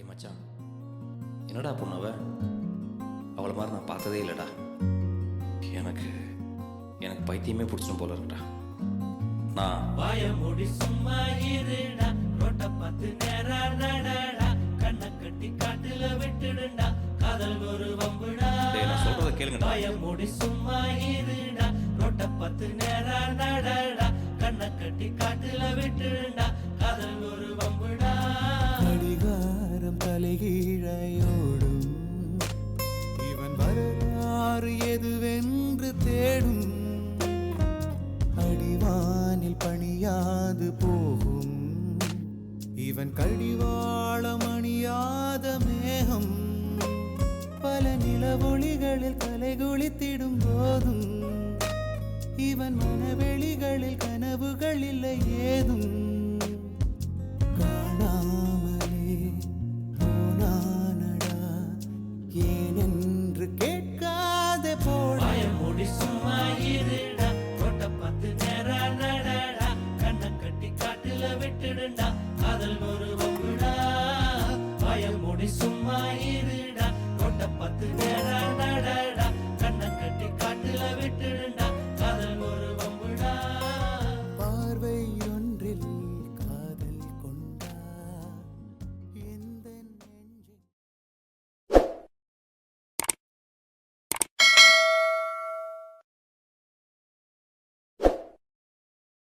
டேய் மச்சான் என்னடா பொண்ணு அவ? அவளை மாதிரி நான் பார்த்ததே இல்லைடா. எனக்கு எனக்கு பைத்தியமே பிடிச்சிடும் போல இருக்குடா. நான் வாய மூடி சும்மா இருடா. ரோட்ட பார்த்து நேரா நடடா. கண்ணை கட்டி காட்டுல விட்டுடுண்டா காதல் ஒரு வம்புடா. நான் சொல்றத கேளுங்கடா. வாய மூடி சும்மா இருடா. ரோட்ட பார்த்து நேரா நடடா. தலைகீழையோடும் இவன் வரலாறு எதுவென்று தேடும். அடிவானில் பணியாது போகும். இவன் கடிவாளம் அணியாத மேகம். பல நிலவொளிகளில் கலைகுளித்திடும் போதும். இவன் மனவெளிகளில் கனவுகள் இல்லை ஏதும். கேட்டுடுண்டா காதல் ஒரு வம்புடா பயம் முடி சும்மா இருடா கொட்ட பத்து நேரம் நடடா. கண்ணை கட்டி காட்டுல விட்டுடுண்டா